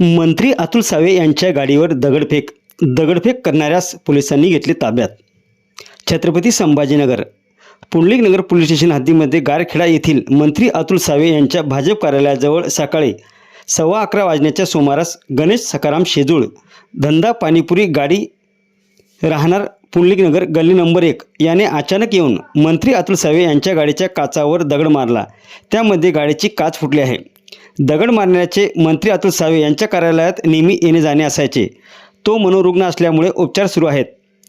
मंत्री अतुल सावे यांच्या गाडीवर दगडफेक दगडफेक करणाऱ्यास पोलिसांनी घेतले ताब्यात. छत्रपती संभाजीनगर पुंडलिक नगर पोलीस स्टेशन हद्दीमध्ये गारखेडा येथील मंत्री अतुल सावे यांच्या भाजप कार्यालयाजवळ सकाळी सव्वा अकरा वाजण्याच्या सुमारास गणेश सकाराम शेजूळ धंदा पाणीपुरी गाडी राहणार पुंडलिक नगर गल्ली नंबर एक याने अचानक येऊन मंत्री अतुल सावे यांच्या गाडीच्या काचावर दगड मारला. त्यामध्ये गाडीची काच फुटली आहे. दगड मारण्याचे मंत्री अतुल सावे यांच्या कार्यालयात नेहमी येणे जाणे असायचे. तो मनोरुग्ण असल्यामुळे उपचार सुरू आहेत.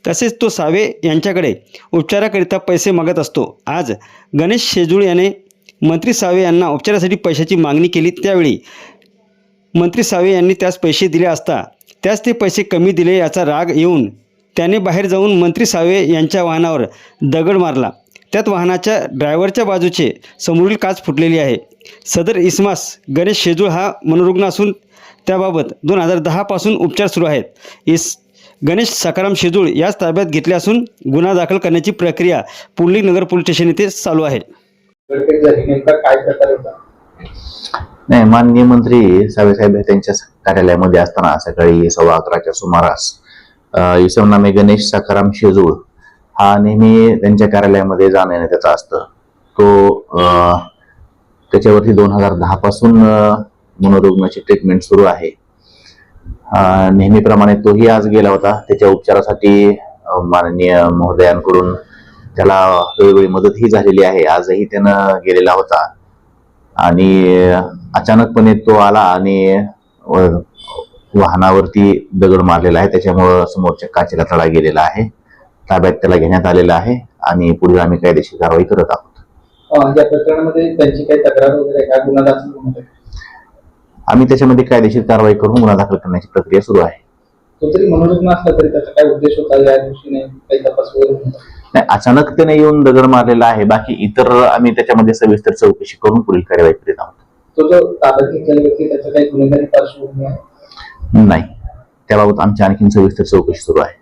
तसेच तो सावे यांच्याकडे उपचाराकरिता पैसे मागत असतो. आज गणेश शेजूळ याने मंत्री सावे यांना उपचारासाठी पैशाची मागणी केली. त्यावेळी मंत्री सावे यांनी त्यास पैसे दिले असता त्यास ते पैसे कमी दिले याचा राग येऊन त्याने बाहेर जाऊन मंत्री सावे यांच्या वाहनावर दगड मारला. त्यात वाहनाच्या ड्रायव्हरच्या बाजूचे समोरील काच फुटलेली आहे. सदर इस्मास गणेश शेजूळ हा मनोरुग्ण असून त्याबाबत दोन हजार दहापासून उपचार सुरू आहेत. इस गणेश सकाराम शेजूळ याच ताब्यात घेतले असून गुन्हा दाखल करण्याची प्रक्रिया पुंडलिक नगर पोलीस स्टेशन येथे चालू आहे. नाही माननीय मंत्री साहेब त्यांच्या कार्यालयामध्ये असताना सकाळी सव्वा अकराच्या सुमारास अ, इसम नामे गणेश सकाराम शेजूळ हा नेहमी त्यांच्या कार्यालयामध्ये जाणं येणं त्याचा असतं. तो त्याच्यावरती दोन हजार दहा पासून मनोरुग्णाची ट्रीटमेंट सुरू आहे. नेहमीप्रमाणे तोही आज गेला होता. त्याच्या उपचारासाठी माननीय महोदयांकडून त्याला वेळोवेळी मदतही झालेली आहे. आजही त्यानं गेलेला होता. आणि अचानकपणे तो आला आणि वाहनावरती दगड मारलेला आहे. त्याच्यामुळं समोरच्या काचेला तडा गेलेला आहे. ताब्यात त्याला घेण्यात आलेला आहे आणि पुढे आम्ही कायदेशीर कारवाई करत आहोत. अं, या प्रकरणामध्ये त्यांची काही तक्रार वगैरे का गुन्हा दाखल? आम्ही त्याच्यामध्ये कायदेशीर कारवाई करून गुन्हा दाखल करण्याची प्रक्रिया सुरू आहे. तो जरी मनोरुग्ण असला तरी त्याचा काय उद्देश होता? या दृष्टीने काही तपास वगैरे होता? नाही अचानक त्याने येऊन दगड मारलेला आहे. बाकी इतर आम्ही त्याच्यामध्ये सविस्तर चौकशी करून पुढील कार्यवाही करीत आहोत. तो जो ताब्यात घेतलेला व्यक्ती त्याचा काही गुन्हेगारी पार्श्वभूमी आहे? नाही त्याबाबत आमची आणखीन सविस्तर चौकशी सुरू आहे.